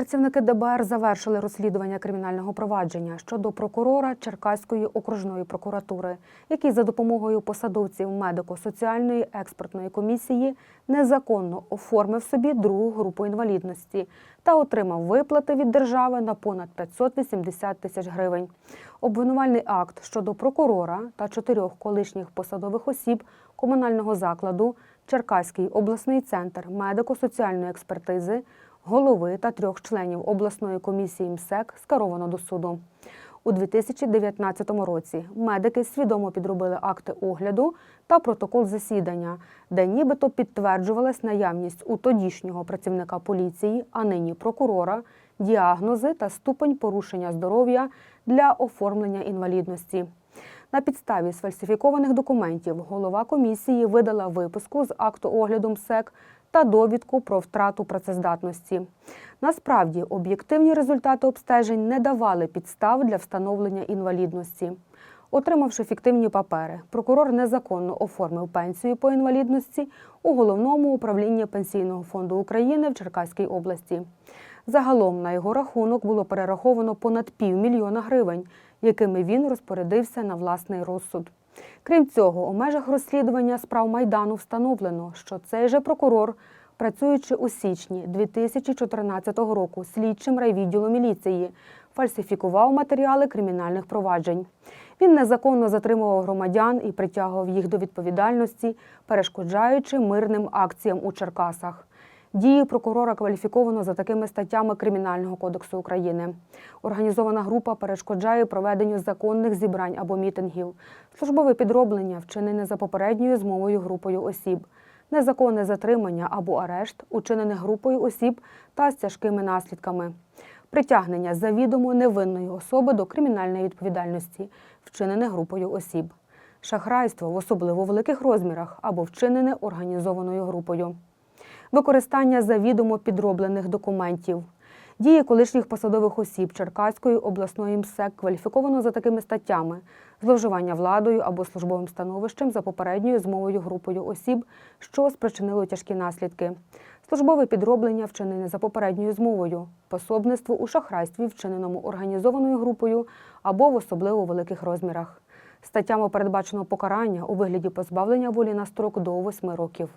Працівники ДБР завершили розслідування кримінального провадження щодо прокурора Черкаської окружної прокуратури, який за допомогою посадовців медико-соціальної експертної комісії незаконно оформив собі другу групу інвалідності та отримав виплати від держави на понад 580 тисяч гривень. Обвинувальний акт щодо прокурора та чотирьох колишніх посадових осіб комунального закладу Черкаський обласний центр медико-соціальної експертизи голови та трьох членів обласної комісії МСЕК скеровано до суду. У 2019 році медики свідомо підробили акти огляду та протокол засідання, де нібито підтверджувалась наявність у тодішнього працівника поліції, а нині прокурора, діагнози та ступень порушення здоров'я для оформлення інвалідності. На підставі сфальсифікованих документів голова комісії видала виписку з акту огляду МСЕК та довідку про втрату працездатності. Насправді, об'єктивні результати обстежень не давали підстав для встановлення інвалідності. Отримавши фіктивні папери, прокурор незаконно оформив пенсію по інвалідності у головному управлінні Пенсійного фонду України в Черкаській області. Загалом на його рахунок було перераховано понад півмільйона гривень, якими він розпорядився на власний розсуд. Крім цього, у межах розслідування справ Майдану встановлено, що цей же прокурор, працюючи у січні 2014 року слідчим райвідділу міліції, фальсифікував матеріали кримінальних проваджень. Він незаконно затримував громадян і притягував їх до відповідальності, перешкоджаючи мирним акціям у Черкасах. Дії прокурора кваліфіковано за такими статтями Кримінального кодексу України. Організована група перешкоджає проведенню законних зібрань або мітингів, службове підроблення, вчинене за попередньою змовою групою осіб, незаконне затримання або арешт, учинене групою осіб та з тяжкими наслідками, притягнення завідомо невинної особи до кримінальної відповідальності, вчинене групою осіб, шахрайство в особливо великих розмірах або вчинене організованою групою використання завідомо підроблених документів. Дії колишніх посадових осіб Черкаської обласної МСЕК кваліфіковано за такими статтями: зловживання владою або службовим становищем за попередньою змовою групою осіб, що спричинило тяжкі наслідки, службове підроблення, вчинене за попередньою змовою, пособництво у шахрайстві, вчиненому організованою групою або в особливо великих розмірах. Статтями передбачено покарання у вигляді позбавлення волі на строк до 8 років.